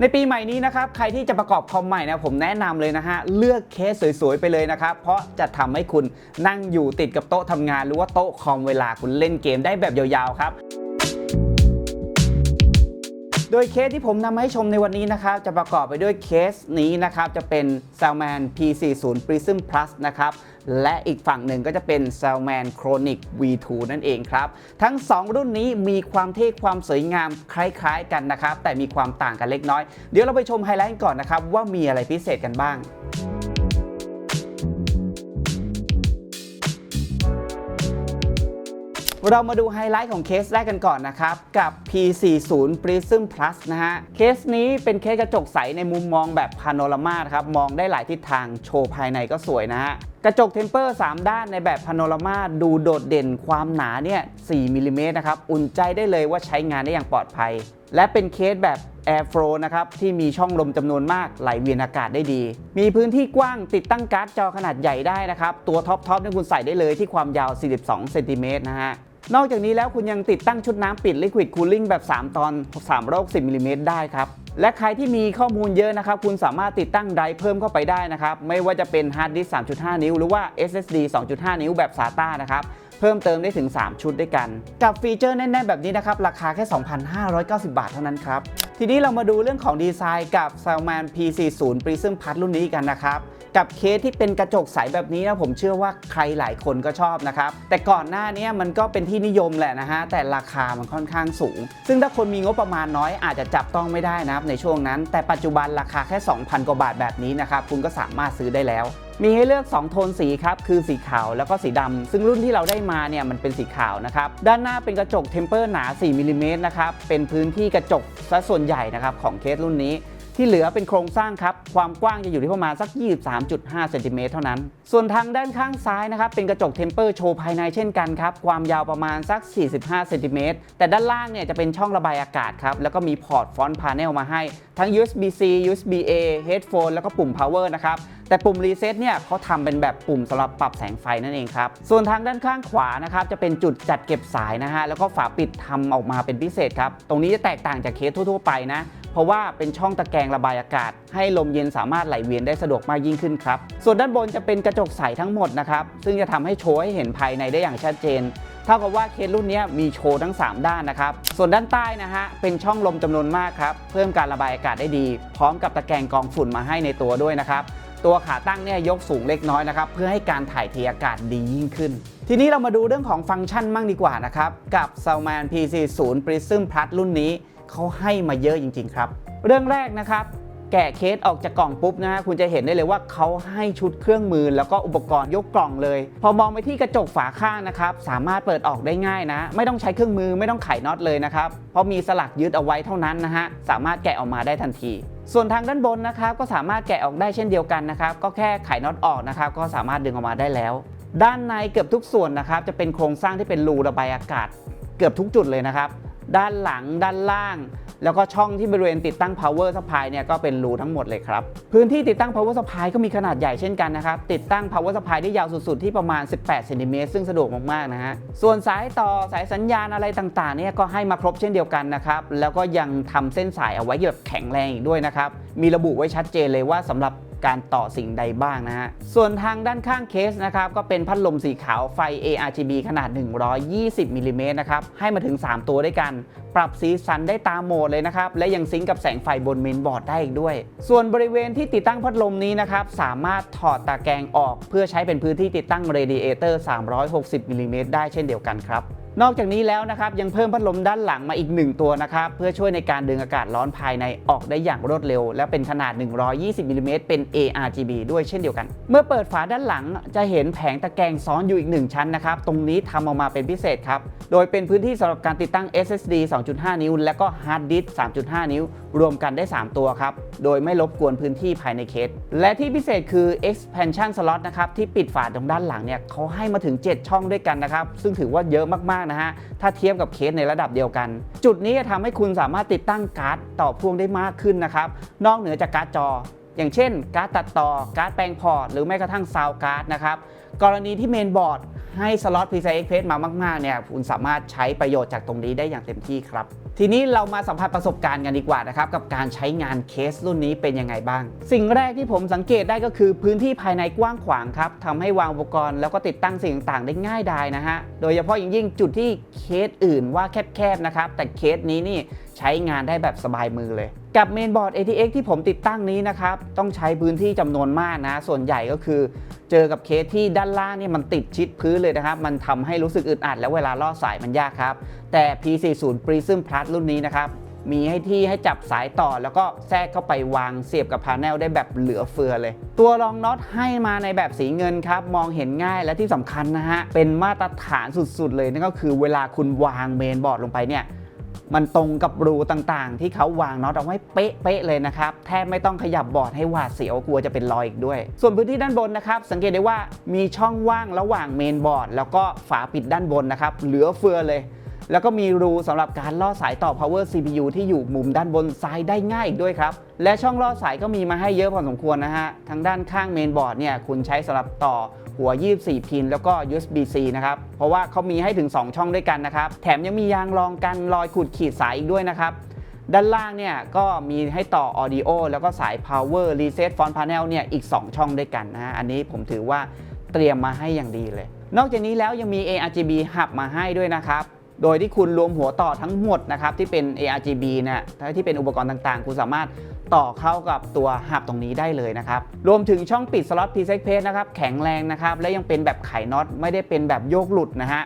ในปีใหม่นี้นะครับใครที่จะประกอบคอมใหม่นะผมแนะนำเลยนะฮะเลือกเคสสวยๆไปเลยนะครับเพราะจะทำให้คุณนั่งอยู่ติดกับโต๊ะทำงาน หรือว่าโต๊ะคอมเวลาคุณเล่นเกมได้แบบยาวๆครับ โดยเคสที่ผมนำมาให้ชมในวันนี้นะครับ จะประกอบไปด้วยเคสนี้นะครับ จะเป็น Salman P40 Prism Plus นะครับ และอีกฝั่งหนึ่งก็จะเป็น Salman Chronic V2 นั่นเองครับ ทั้ง 2 รุ่นนี้มีความเท่ความสวยงามคล้ายๆกันนะครับ แต่มีความต่างกันเล็กน้อย เดี๋ยวเราไปชมไฮไลท์ก่อนนะครับ ว่ามีอะไรพิเศษกันบ้าง เรามาดูไฮไลท์ของเคสแรกกันก่อนนะครับ กับ P40 Prism Plus นะฮะ เคสนี้เป็นเคสกระจกใสในมุมมองแบบพาโนรามาครับ มองได้หลายทิศทาง โชว์ภายในก็สวยนะฮะ กระจกเทมเปอร์ 3 ด้านในแบบพาโนรามาดูโดดเด่นความหนาเนี่ย 4มิลลิเมตรนะครับ อุ่นใจได้เลยว่าใช้งานได้อย่างปลอดภัย และเป็นเคสแบบ Air Flow นะครับ ที่มีช่องลมจำนวนมากไหลเวียนอากาศได้ดี มีพื้นที่กว้างติดตั้งการ์ดจอขนาดใหญ่ได้นะครับ ตัวท็อปท็อปนี่คุณใส่ได้เลยที่ความยาว 42เซนติเมตรนะฮะนอกจากนี้แล้วคุณยังติดตั้งชุดน้ำปิด Liquid Cooling แบบ 3 ตอน 3 โรค 10มิลลิเมตรได้ครับ และใครที่มีข้อมูลเยอะนะครับ คุณสามารถติดตั้งไดรฟ์เพิ่มเข้าไปได้นะครับ ไม่ว่าจะเป็นฮาร์ดดิสก์ 3.5 นิ้ว หรือว่า SSD 2.5 นิ้วแบบ SATA นะครับ เพิ่มเติมได้ถึง 3 ชุดด้วยกัน กับฟีเจอร์แน่นๆแบบนี้นะครับ ราคาแค่ 2,590 บาทเท่านั้นครับ ทีนี้เรามาดูเรื่องของดีไซน์กับ Salman P40 Prism Plus รุ่นนี้กันนะครับ กับเคสที่เป็นกระจกใสแบบนี้นะผมเชื่อว่าใครหลายคนก็ชอบนะครับ แต่ก่อนหน้านี้มันก็เป็นที่นิยมแหละนะฮะ แต่ราคามันค่อนข้างสูง ซึ่งถ้าคนมีงบประมาณน้อยอาจจะจับต้องไม่ได้นะครับในช่วงนั้น แต่ปัจจุบันราคาแค่ 2,000 กว่าบาทแบบนี้นะครับคุณก็สามารถซื้อได้แล้วมีให้เลือก 2 โทนสีครับ คือสีขาวแล้วก็สีดำซึ่งรุ่นที่เราได้มาเนี่ยมันเป็นสีขาวนะครับ ด้านหน้าเป็นกระจกเทมเปอร์หนา 4มิลลิเมตรนะครับ เป็นพื้นที่กระจกซะส่วนใหญ่นะครับของเคสรุ่นนี้ ที่เหลือเป็นโครงสร้างครับ ความกว้างจะอยู่ที่ประมาณสัก 23.5เซนติเมตรเท่านั้น ส่วนทางด้านข้างซ้ายนะครับ เป็นกระจกเทมเปอร์โชว์ภายในเช่นกันครับ ความยาวประมาณสัก 45เซนติเมตรแต่ด้านล่างเนี่ยจะเป็นช่องระบายอากาศครับ แล้วก็มีพอร์ตฟอนต์พาเนลมาให้ ทั้ง USB-C USB-A headphone แล้วก็ปุ่ม power นะครับแต่ปุ่มรีเซ็ตเนี่ยเขาทำเป็นแบบปุ่มสำหรับปรับแสงไฟนั่นเองครับ ส่วนทางด้านข้างขวานะครับจะเป็นจุดจัดเก็บสายนะฮะแล้วก็ฝาปิดทำออกมาเป็นพิเศษครับ ตรงนี้จะแตกต่างจากเคสทั่วๆไปนะ เพราะว่าเป็นช่องตะแกรงระบายอากาศ ให้ลมเย็นสามารถไหลเวียนได้สะดวกมากยิ่งขึ้นครับ ส่วนด้านบนจะเป็นกระจกใสทั้งหมดนะครับซึ่งจะทำให้โชว์ให้เห็นภายในได้อย่างชัดเจนเท่ากับว่าเคสรุ่นนี้มีโชว์ทั้ง 3 ด้านนะครับ ส่วนด้านใต้นะฮะเป็นช่องลมจำนวนมากครับ เพิ่มการระบายอากาศได้ดี พร้อมกับตะแกรงกองฝุ่นมาให้ในตัวด้วยนะครับ ตัวขาตั้งเนี่ยยกสูงเล็กน้อยนะครับ เพื่อให้การถ่ายเทอากาศดียิ่งขึ้น ทีนี้เรามาดูเรื่องของฟังก์ชันมั่งดีกว่านะครับ กับ Salman P40 Prism Plus รุ่นนี้ เขาให้มาเยอะจริง ๆ ครับ เรื่องแรกนะครับแกะเคสออกจากกล่องปุ๊บนะฮะคุณจะเห็นได้เลยว่าเขาให้ชุดเครื่องมือแล้วก็อุปกรณ์ยกกล่องเลย พอมองไปที่กระจกฝาข้างนะครับสามารถเปิดออกได้ง่ายนะ ไม่ต้องใช้เครื่องมือไม่ต้องไขน็อตเลยนะครับเพราะมีสลักยึดเอาไว้เท่านั้นนะฮะสามารถแกะออกมาได้ทันที ส่วนทางด้านบนนะครับก็สามารถแกะออกได้เช่นเดียวกันนะครับก็แค่ไขน็อตออกนะครับก็สามารถดึงออกมาได้แล้ว ด้านในเกือบทุกส่วนนะครับจะเป็นโครงสร้างที่เป็นรูระบายอากาศ เกือบทุกจุดเลยนะครับ ด้านหลังด้านล่าง แล้วก็ช่องที่บริเวณติดตั้ง power supply เนี่ยก็เป็นรูทั้งหมดเลยครับ พื้นที่ติดตั้ง power supply ก็มีขนาดใหญ่เช่นกันนะครับ ติดตั้ง power supply ได้ยาวสุดๆ ที่ประมาณ 18เซนติเมตรซึ่งสะดวกมากๆนะฮะ ส่วนสายต่อสายสัญญาณอะไรต่างๆเนี่ยก็ให้มาครบเช่นเดียวกันนะครับ แล้วก็ยังทำเส้นสายเอาไว้แบบแข็งแรงอีกด้วยนะครับ มีระบุไว้ชัดเจนเลยว่าสำหรับ การต่อสิ่งใดบ้างนะฮะ ส่วนทางด้านข้างเคสนะครับ ก็เป็นพัดลมสีขาวไฟ ARGB ขนาด 120มิลลิเมตรนะครับ ให้มาถึง 3 ตัวด้วยกัน ปรับสีสันได้ตามโหมดเลยนะครับ และยังซิงกับแสงไฟบนเมนบอร์ดได้อีกด้วย ส่วนบริเวณที่ติดตั้งพัดลมนี้นะครับ สามารถถอดตะแกรงออก เพื่อใช้เป็นพื้นที่ติดตั้งเรดิเอเตอร์ 360มิลลิเมตรได้เช่นเดียวกันครับ นอกจากนี้แล้วนะครับยังเพิ่มพัดลมด้านหลังมาอีก 1 ตัวนะครับเพื่อช่วยในการดึงอากาศร้อนภายในออกได้อย่างรวดเร็ว และเป็นขนาด 120มิลลิเมตรเป็น ARGB ด้วยเช่นเดียวกัน เมื่อเปิดฝาด้านหลังจะเห็นแผงตะแกรงซ้อนอยู่อีก 1 ชั้นนะครับตรงนี้ทำออกมาเป็นพิเศษครับ โดยเป็นพื้นที่สำหรับการติดตั้ง SSD 2.5 นิ้ว และก็ Hard Disk 3.5 นิ้ว รวมกันได้ 3 ตัวครับโดยไม่รบกวนพื้นที่ภายในเคส และที่พิเศษคือ expansion slot นะครับที่ปิดฝาตรงด้านหลังเนี่ยเขาให้มาถึง 7 ช่องด้วยกันนะครับซึ่งถือว่าเยอะมากๆนะฮะ ถ้าเทียบกับเคสในระดับเดียวกัน จุดนี้จะทำให้คุณสามารถติดตั้งการ์ดต่อพ่วงได้มากขึ้นนะครับ นอกเหนือจากการ์ดจอ อย่างเช่น การ์ดตัดต่อ การ์ดแปลงพอร์ต หรือแม้กระทั่งซาวการ์ดนะครับ กรณีที่เมนบอร์ดให้สล็อต PCI Express มามากๆเนี่ย คุณสามารถใช้ประโยชน์จากตรงนี้ได้อย่างเต็มที่ครับ ทีนี้เรามาสัมผัสประสบการณ์กันดีกว่านะครับกับการใช้งานเคสรุ่นนี้เป็นยังไงบ้าง สิ่งแรกที่ผมสังเกตได้ก็คือพื้นที่ภายในกว้างขวางครับทำให้วางอุปกรณ์แล้วก็ติดตั้งสิ่งต่างๆ ได้ง่ายดายนะฮะโดยเฉพาะอย่างยิ่งจุดที่เคสอื่นว่าแคบๆนะครับแต่เคสนี้นี่ใช้งานได้แบบสบายมือเลย กับเมนบอร์ด ATX ที่ผมติดตั้งนี้นะครับ ต้องใช้พื้นที่จำนวนมากนะ ส่วนใหญ่ก็คือ เจอกับเคสที่ด้านล่างนี่มันติดชิดพื้นเลยนะครับ มันทำให้รู้สึกอึดอัดแล้วเวลาล่อสายมันยากครับ แต่ P40 Prism Plus รุ่นนี้นะครับมีให้ที่ให้จับสายต่อแล้วก็แทรกเข้าไปวางเสียบกับพาแนลได้แบบเหลือเฟือเลย ตัวรองน็อตให้มาในแบบสีเงินครับ มองเห็นง่ายและที่สำคัญนะฮะ เป็นมาตรฐานสุดๆเลยนั่นก็คือเวลาคุณวางเมนบอร์ดลงไปเนี่ย มันตรงกับรูต่างๆ ที่เขาวางน็อตเอาไว้เป๊ะๆเลยนะครับแทบไม่ต้องขยับบอร์ดให้หวาดเสียวกลัวจะเป็นรอยอีกด้วย ส่วนพื้นที่ด้านบนนะครับสังเกตได้ว่ามีช่องว่างระหว่างเมนบอร์ดแล้วก็ฝาปิดด้านบนนะครับเหลือเฟือเลย แล้วก็มีรูสำหรับการล่อสายต่อ power CPU ที่อยู่มุมด้านบนซ้ายได้ง่ายอีกด้วยครับ และช่องล่อสายก็มีมาให้เยอะพอสมควรนะฮะ ทางด้านข้างเมนบอร์ดเนี่ยคุณใช้สำหรับต่อหัว 24 พิน แล้วก็ USB-C นะครับ เพราะว่าเขามีให้ถึง 2 ช่องด้วยกันนะครับ แถมยังมียางรองกันรอยขูดขีดสายอีกด้วยนะครับด้านล่างเนี่ยก็มีให้ต่อ Audio แล้วก็สาย Power Reset Front Panel เนี่ยอีก 2 ช่องด้วยกันนะฮะ อันนี้ผมถือว่าเตรียมมาให้อย่างดีเลย นอกจากนี้แล้วยังมี ARGB Hub มาให้ด้วยนะครับ โดยที่คุณรวมหัวต่อทั้งหมดนะครับที่เป็น ARGB นี่ยที่เป็นอุปกรณ์ต่างๆ คุณสามารถต่อเข้ากับตัวหับตรงนี้ได้เลยนะครับ รวมถึงช่องปิดสล็อต p s e c p a c e นะครับแข็งแรงนะครับและยังเป็นแบบไขน็อตไม่ได้เป็นแบบโยกหลุดนะฮะ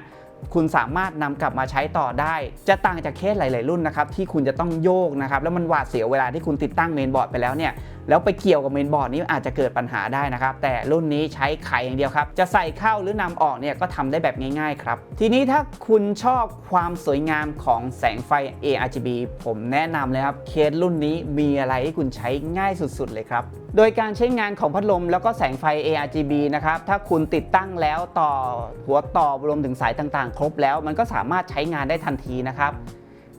คุณสามารถนำกลับมาใช้ต่อได้ จะต่างจากเคสหลาย ๆ รุ่นนะครับที่คุณจะต้องโยกนะครับแล้วมันหวาดเสียวเวลาที่คุณติดตั้งเมนบอร์ดไปแล้วเนี่ย แล้วไปเกี่ยวกับเมนบอร์ดนี้อาจจะเกิดปัญหาได้นะครับ แต่รุ่นนี้ใช้ไขอย่างเดียวครับ จะใส่เข้าหรือนำออกเนี่ยก็ทำได้แบบง่ายๆครับ ทีนี้ถ้าคุณชอบความสวยงามของแสงไฟ ARGB ผมแนะนำเลยครับ เคสรุ่นนี้มีอะไรให้คุณใช้ง่ายสุดๆ เลยครับ โดยการใช้งานของพัดลมแล้วก็แสงไฟ ARGB นะครับ ถ้าคุณติดตั้งแล้วต่อหัวต่อรวมถึงสายต่างๆ ครบแล้ว มันก็สามารถใช้งานได้ทันทีนะครับ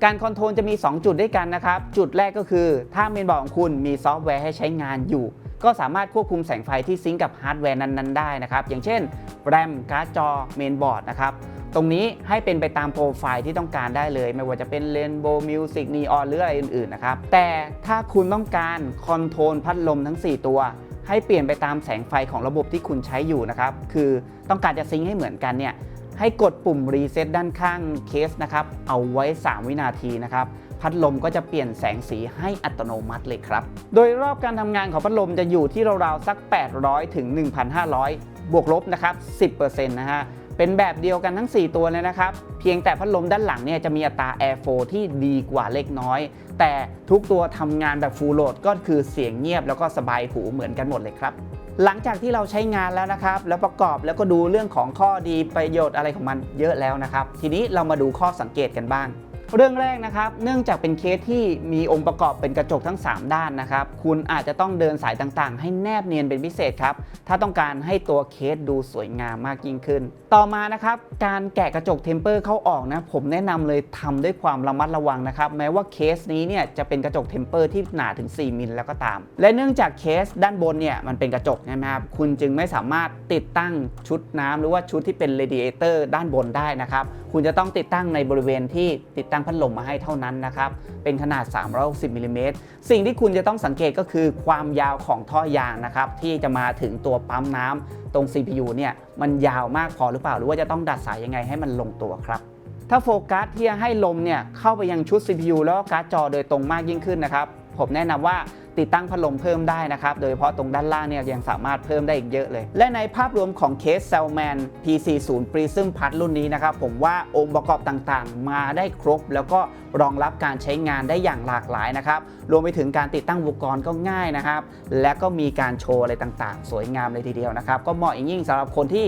การคอนโทรลจะมี 2 จุดด้วยกันนะครับ จุดแรกก็คือ ถ้าเมนบอร์ดของคุณมีซอฟต์แวร์ให้ใช้งานอยู่ ก็สามารถควบคุมแสงไฟที่ซิงกับฮาร์ดแวร์นั้นๆได้นะครับ อย่างเช่นแรมการ์ดจอเมนบอร์ดนะครับ ตรงนี้ให้เป็นไปตามโปรไฟล์ที่ต้องการได้เลย ไม่ว่าจะเป็น Rainbow Music Neon หรืออะไรอื่นๆนะครับ แต่ถ้าคุณต้องการคอนโทรลพัดลมทั้ง 4 ตัวให้เปลี่ยนไปตามแสงไฟของระบบที่คุณใช้อยู่นะครับ คือต้องการจะซิงค์ให้เหมือนกันเนี่ย ให้กดปุ่มรีเซ็ตด้านข้างเคสนะครับ เอาไว้ 3 วินาทีนะครับ พัดลมก็จะเปลี่ยนแสงสีให้อัตโนมัติเลยครับ โดยรอบการทำงานของพัดลมจะอยู่ที่ราวๆสัก 800 ถึง 1,500 บวกลบนะครับ 10%นะฮะเป็นแบบเดียวกันทั้ง 4 ตัวเลยนะครับ เพียงแต่พัดลมด้านหลังเนี่ยจะมีอัตรา airflow ที่ดีกว่าเล็กน้อย แต่ทุกตัวทำงานแบบ full load ก็คือเสียงเงียบแล้วก็สบายหูเหมือนกันหมดเลยครับ หลังจากที่เราใช้งานแล้วนะครับ แล้วประกอบแล้วก็ดูเรื่องของข้อดีประโยชน์อะไรของมันเยอะแล้วนะครับ ทีนี้เรามาดูข้อสังเกตกันบ้าง เรื่องแรกนะครับ เนื่องจากเป็นเคสที่มีองค์ประกอบเป็นกระจกทั้ง 3 ด้านนะครับ คุณอาจจะต้องเดินสายต่างๆ ให้แนบเนียนเป็นพิเศษครับ ถ้าต้องการให้ตัวเคสดูสวยงามมากยิ่งขึ้นต่อมานะครับการแกะกระจกเทมเปอร์เข้าออกนะผมแนะนำเลยทำด้วยความระมัดระวังนะครับแม้ว่าเคสนี้เนี่ยจะเป็นกระจกเทมเปอร์ที่หนาถึง 4มิลแล้วก็ตาม และเนื่องจากเคสด้านบนเนี่ยมันเป็นกระจกใช่ไหมครับคุณจึงไม่สามารถติดตั้งชุดน้ำหรือว่าชุดที่เป็นเรดิเอเตอร์ด้านบนได้นะครับคุณจะต้องติดตั้งในบริเวณที่ติดตั้งพัดลมมาให้เท่านั้นนะครับเป็นขนาด 360มิลลิเมตรสิ่งที่คุณจะต้องสังเกตก็คือความยาวของท่อยางนะครับที่จะมาถึงตัวปั๊มน้ำตรง CPU เนี่ยมันยาวมากพอหรือเปล่า หรือว่าจะต้องดัดสายยังไงให้มันลงตัวครับ ถ้าโฟกัสที่จะให้ลมเนี่ยเข้าไปยังชุด CPU แล้วก็การ์ดจอโดยตรงมากยิ่งขึ้นนะครับ ผมแนะนำว่า ติดตั้งพัดลมเพิ่มได้นะครับ โดยเฉพาะตรงด้านล่างเนี่ยยังสามารถเพิ่มได้อีกเยอะเลย และในภาพรวมของเคส Cellman P40 Prism Plus รุ่นนี้นะครับ ผมว่าองค์ประกอบต่างๆ มาได้ครบ แล้วก็รองรับการใช้งานได้อย่างหลากหลายนะครับ รวมไปถึงการติดตั้งอุปกรณ์ก็ง่ายนะครับ และก็มีการโชว์อะไรต่างๆ สวยงามเลยทีเดียวนะครับ ก็เหมาะอย่างยิ่งสำหรับคนที่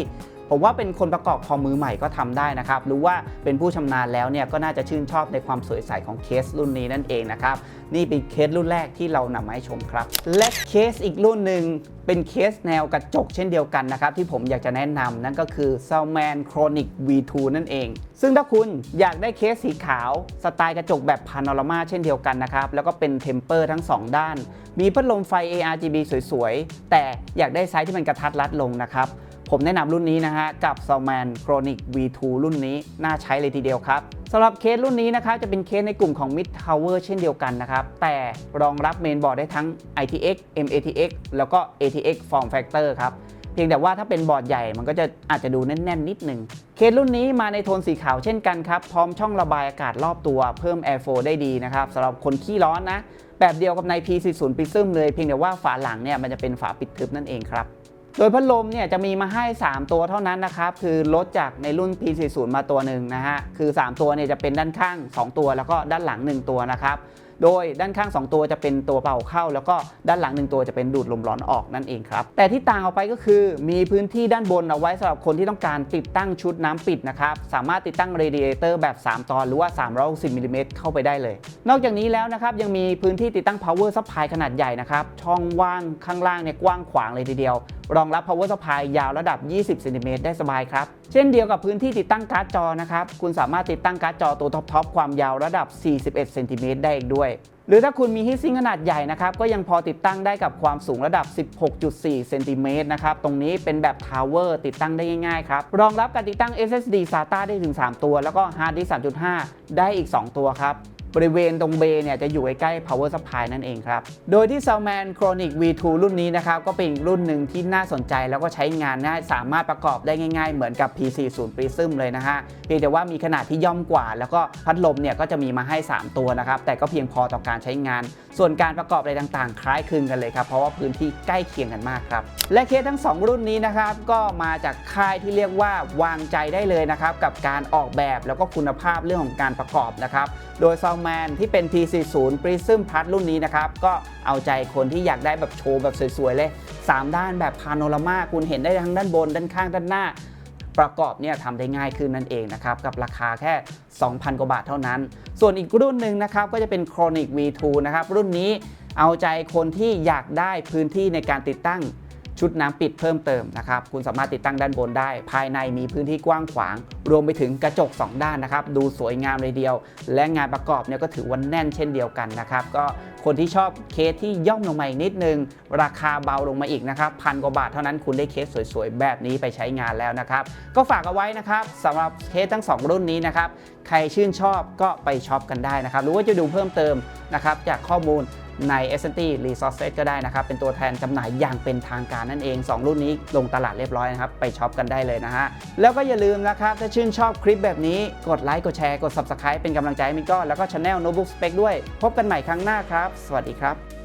ผมว่าเป็นคนประกอบคอมมือใหม่ก็ทำได้นะครับหรือว่าเป็นผู้ชำนาญแล้วเนี่ยก็น่าจะชื่นชอบในความสวยใสของเคสรุ่นนี้นั่นเองนะครับนี่เป็นเคสรุ่นแรกที่เรานำมาให้ชมครับ และเคสอีกรุ่นหนึ่งเป็นเคสแนวกระจกเช่นเดียวกันนะครับที่ผมอยากจะแนะนำนั่นก็คือ Salman Chronic V2 นั่นเอง ซึ่งถ้าคุณอยากได้เคสสีขาวสไตล์กระจกแบบพาโนรามาเช่นเดียวกันนะครับแล้วก็เป็นเทมเปอร์ทั้ง 2 ด้าน มีพัดลมไฟ ARGB สวยๆ แต่อยากได้ไซส์ที่มันกระทัดรัดลงนะครับ ผมแนะนำรุ่นนี้นะฮะกับ Salman Chronic V2 รุ่นนี้น่าใช้เลยทีเดียวครับสำหรับเคสรุ่นนี้นะครับจะเป็นเคสในกลุ่มของ Mid Tower เช่นเดียวกันนะครับ แต่รองรับเมนบอร์ดได้ทั้ง ITX MATX แล้วก็ ATX Form Factor ครับเพียงแต่ว่าถ้าเป็นบอร์ดใหญ่มันก็จะอาจจะดูแน่น ๆ นิดหนึ่งเคสรุ่นนี้มาในโทนสีขาวเช่นกันครับ พร้อมช่องระบายอากาศรอบตัวเพิ่ม Airflow ได้ดีนะครับสำหรับคนขี้ร้อนนะ แบบเดียวกับใน P40 Prism เลยเพียงแต่ว่าฝาหลังเนี่ยมันจะเป็นฝาปิดทึบนั่นเองครับ โดยพัดลมเนี่ยจะมีมาให้ 3 ตัวเท่านั้นนะครับ คือลดจากในรุ่น P40 มาตัวหนึ่งนะฮะ คือ 3 ตัวเนี่ยจะเป็นด้านข้าง 2 ตัวแล้วก็ด้านหลัง 1 ตัวนะครับ โดยด้านข้าง 2 ตัวจะเป็นตัวเป่าเข้า แล้วก็ด้านหลัง 1 ตัวจะเป็นดูดลมร้อนออกนั่นเองครับ แต่ที่ต่างออกไปก็คือมีพื้นที่ด้านบนเอาไว้สำหรับคนที่ต้องการติดตั้งชุดน้ำปิดนะครับ สามารถติดตั้งเรดิเอเตอร์แบบ 3 ตอนหรือว่า 360มิลลิเมตรเข้าไปได้เลย นอกจากนี้แล้วนะครับยังมีพื้นที่ติดตั้ง power supply ขนาดใหญ่นะครับ ช่องว่างข้างล่างเนี่ยกว้างขวางเลยทีเดียว รองรับ power supply ยาวระดับ 20เซนติเมตรได้สบายครับ เช่นเดียวกับพื้นที่ติดตั้งการ์ดจอนะครับ คุณสามารถติดตั้งการ์ดจอตัวท็อปๆความยาวระดับ 41เซนติเมตรได้อีกด้วย หรือถ้าคุณมีฮีทซิงขนาดใหญ่นะครับ ก็ยังพอติดตั้งได้กับความสูงระดับ 16.4 เซนติเมตรนะครับ ตรงนี้เป็นแบบทาวเวอร์ติดตั้งได้ง่ายๆครับ รองรับการติดตั้ง SSD SATA ได้ถึง 3 ตัว แล้วก็ Hard Disk 3.5 ได้อีก 2 ตัวครับ บริเวณตรงเบเนี่ยจะอยู่ใกล้ๆ power supply นั่นเองครับ โดยที่ Salman Chronic V2 รุ่นนี้นะครับ ก็เป็นอีกรุ่นหนึ่งที่น่าสนใจแล้วก็ใช้งานง่ายสามารถประกอบได้ง่ายๆ เหมือนกับ PC0 Prism เลยนะฮะเพียงแต่ว่ามีขนาดที่ย่อมกว่า แล้วก็พัดลมเนี่ยก็จะมีมาให้ 3 ตัวนะครับ แต่ก็เพียงพอต่อการใช้งาน ส่วนการประกอบอะไรต่างๆ คล้ายคลึงกันเลยครับ เพราะว่าพื้นที่ใกล้เคียงกันมากครับ และเคสทั้ง 2 รุ่นนี้นะครับก็มาจากค่ายที่เรียกว่าวางใจได้เลยนะครับกับการออกแบบแล้วก็คุณภาพเรื่องของการประกอบนะครับ โดย Salman ที่เป็น P40 Prism Plus รุ่นนี้นะครับ ก็เอาใจคนที่อยากได้แบบโชว์แบบสวยๆ เลย 3 ด้านแบบพาโนรามาคุณเห็นได้ทั้งด้านบน ด้านข้างด้านหน้า ประกอบเนี่ยทำได้ง่ายขึ้นนั่นเองนะครับ กับราคาแค่ 2,000 กว่าบาทเท่านั้น ส่วนอีกรุ่นหนึ่งนะครับ ก็จะเป็น Chronic V2 นะครับ รุ่นนี้เอาใจคนที่อยากได้พื้นที่ในการติดตั้งชุดน้ำปิดเพิ่มเติมนะครับ คุณสามารถติดตั้งด้านบนได้ ภายในมีพื้นที่กว้างขวาง รวมไปถึงกระจก 2 ด้านนะครับ ดูสวยงามเลยเดียว และงานประกอบเนี่ยก็ถือว่าแน่นเช่นเดียวกันนะครับ ก็คนที่ชอบเคสที่ย่อมลงมาอีกนิดนึง ราคาเบาลงมาอีกนะครับพันกว่าบาทเท่านั้นคุณได้เคสสวยๆ แบบนี้ไปใช้งานแล้วนะครับ ก็ฝากเอาไว้นะครับสำหรับเคสทั้ง 2 รุ่นนี้นะครับ ใครชื่นชอบก็ไปช็อปกันได้นะครับหรือว่าจะดูเพิ่มเติมนะครับจากข้อมูล ใน s t Resources ก็ได้นะครับ เป็นตัวแทนจำหน่ายอย่างเป็นทางการนั่นเอง 2 รุ่นนี้ลงตลาดเรียบร้อยนะครับ ไปช็อปกันได้เลยนะฮะ แล้วก็อย่าลืมนะครับ ถ้าชื่นชอบคลิปแบบนี้กดไลค์กดแชร์กด Subscribe เป็นกำลังใจให้มินก็แล้วก็ Channel Notebook Spec ด้วย พบกันใหม่ครั้งหน้าครับ สวัสดีครับ